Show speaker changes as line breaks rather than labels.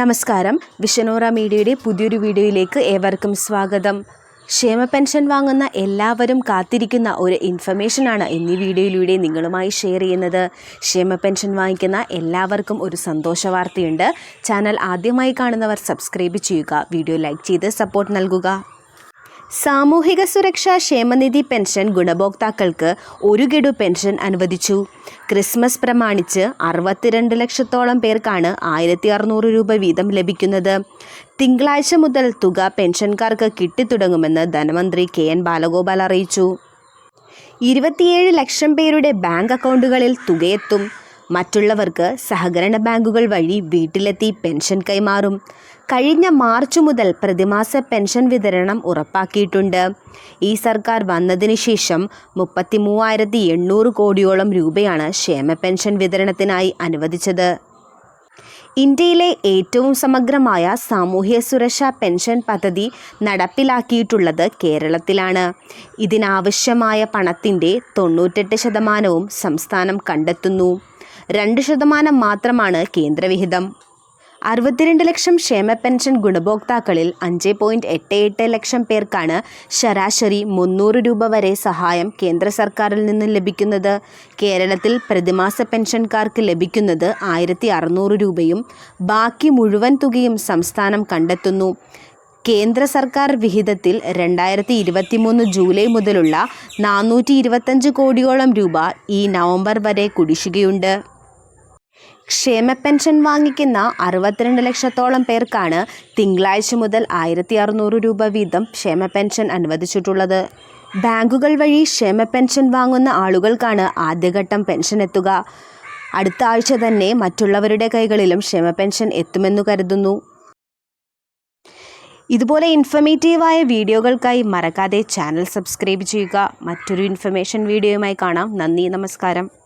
നമസ്കാരം. വിഷനോറ മീഡിയയുടെ പുതിയൊരു വീഡിയോയിലേക്ക് ഏവർക്കും സ്വാഗതം. ക്ഷേമ പെൻഷൻ വാങ്ങുന്ന എല്ലാവരും കാത്തിരിക്കുന്ന ഒരു ഇൻഫർമേഷനാണ് എന്നീ വീഡിയോയിലൂടെ നിങ്ങളുമായി ഷെയർ ചെയ്യുന്നത്. ക്ഷേമ പെൻഷൻ വാങ്ങിക്കുന്ന എല്ലാവർക്കും ഒരു സന്തോഷ വാർത്തയുണ്ട്. ചാനൽ ആദ്യമായി കാണുന്നവർ സബ്സ്ക്രൈബ് ചെയ്യുക വീഡിയോ ലൈക്ക് ചെയ്ത് സപ്പോർട്ട് നൽകുക. സാമൂഹിക സുരക്ഷാ ക്ഷേമനിധി പെൻഷൻ ഗുണഭോക്താക്കൾക്ക് ഒരു ഗഡു പെൻഷൻ അനുവദിച്ചു. ക്രിസ്മസ് പ്രമാണിച്ച് അറുപത്തിരണ്ട് ലക്ഷത്തോളം പേർക്കാണ് ആയിരത്തി അറുന്നൂറ് രൂപ വീതം ലഭിക്കുന്നത്. തിങ്കളാഴ്ച മുതൽ തുക പെൻഷൻകാർക്ക് കിട്ടിത്തുടങ്ങുമെന്ന് ധനമന്ത്രി കെ എൻ ബാലഗോപാൽ അറിയിച്ചു. ഇരുപത്തിയേഴ് ലക്ഷം പേരുടെ ബാങ്ക് അക്കൗണ്ടുകളിൽ തുകയെത്തും. മറ്റുള്ളവർക്ക് സഹകരണ ബാങ്കുകൾ വഴി വീട്ടിലെത്തി പെൻഷൻ കൈമാറും. കഴിഞ്ഞ മാർച്ച് മുതൽ പ്രതിമാസ പെൻഷൻ വിതരണം ഉറപ്പാക്കിയിട്ടുണ്ട്. ഈ സർക്കാർ വന്നതിന് ശേഷം മുപ്പത്തി മൂവായിരത്തി എണ്ണൂറ് കോടിയോളം രൂപയാണ് ക്ഷേമ പെൻഷൻ വിതരണത്തിനായി അനുവദിച്ചത്. ഇന്ത്യയിലെ ഏറ്റവും സമഗ്രമായ സാമൂഹ്യ സുരക്ഷാ പെൻഷൻ പദ്ധതി നടപ്പിലാക്കിയിട്ടുള്ളത് കേരളത്തിലാണ്. ഇതിനാവശ്യമായ പണത്തിന്റെ തൊണ്ണൂറ്റെട്ട് ശതമാനവും സംസ്ഥാനം കണ്ടെത്തുന്നു. രണ്ട് ശതമാനം മാത്രമാണ് കേന്ദ്രവിഹിതം. അറുപത്തിരണ്ട് ലക്ഷം ക്ഷേമ പെൻഷൻ ഗുണഭോക്താക്കളിൽ അഞ്ച് പോയിന്റ് എട്ട് എട്ട് ലക്ഷം പേർക്കാണ് ശരാശരി മുന്നൂറ് രൂപ വരെ സഹായം കേന്ദ്ര സർക്കാരിൽ നിന്ന് ലഭിക്കുന്നത്. കേരളത്തിൽ പ്രതിമാസ പെൻഷൻകാർക്ക് ലഭിക്കുന്നത് ആയിരത്തി അറുന്നൂറ് രൂപയും ബാക്കി മുഴുവൻ തുകയും സംസ്ഥാനം കണ്ടെത്തുന്നു. കേന്ദ്ര സർക്കാർ വിഹിതത്തിൽ രണ്ടായിരത്തി ഇരുപത്തി മൂന്ന് ജൂലൈ മുതലുള്ള നാനൂറ്റി ഇരുപത്തഞ്ച് കോടിയോളം രൂപ ഈ നവംബർ വരെ കുടിശ്ശികയുണ്ട്. ക്ഷേമ പെൻഷൻ വാങ്ങിക്കുന്ന അറുപത്തിരണ്ട് ലക്ഷത്തോളം പേർക്കാണ് തിങ്കളാഴ്ച മുതൽ ആയിരത്തി അറുന്നൂറ് രൂപ വീതം ക്ഷേമ പെൻഷൻ അനുവദിച്ചിട്ടുള്ളത്. ബാങ്കുകൾ വഴി ക്ഷേമ പെൻഷൻ വാങ്ങുന്ന ആളുകൾക്കാണ് ആദ്യഘട്ടം പെൻഷൻ എത്തുക. അടുത്ത ആഴ്ച തന്നെ മറ്റുള്ളവരുടെ കൈകളിലും ക്ഷേമ പെൻഷൻ എത്തുമെന്നു കരുതുന്നു. ഇതുപോലെ ഇൻഫർമേറ്റീവായ വീഡിയോകൾക്കായി മറക്കാതെ ചാനൽ സബ്സ്ക്രൈബ് ചെയ്യുക. മറ്റൊരു ഇൻഫർമേഷൻ വീഡിയോയുമായി കാണാം. നന്ദി നമസ്കാരം.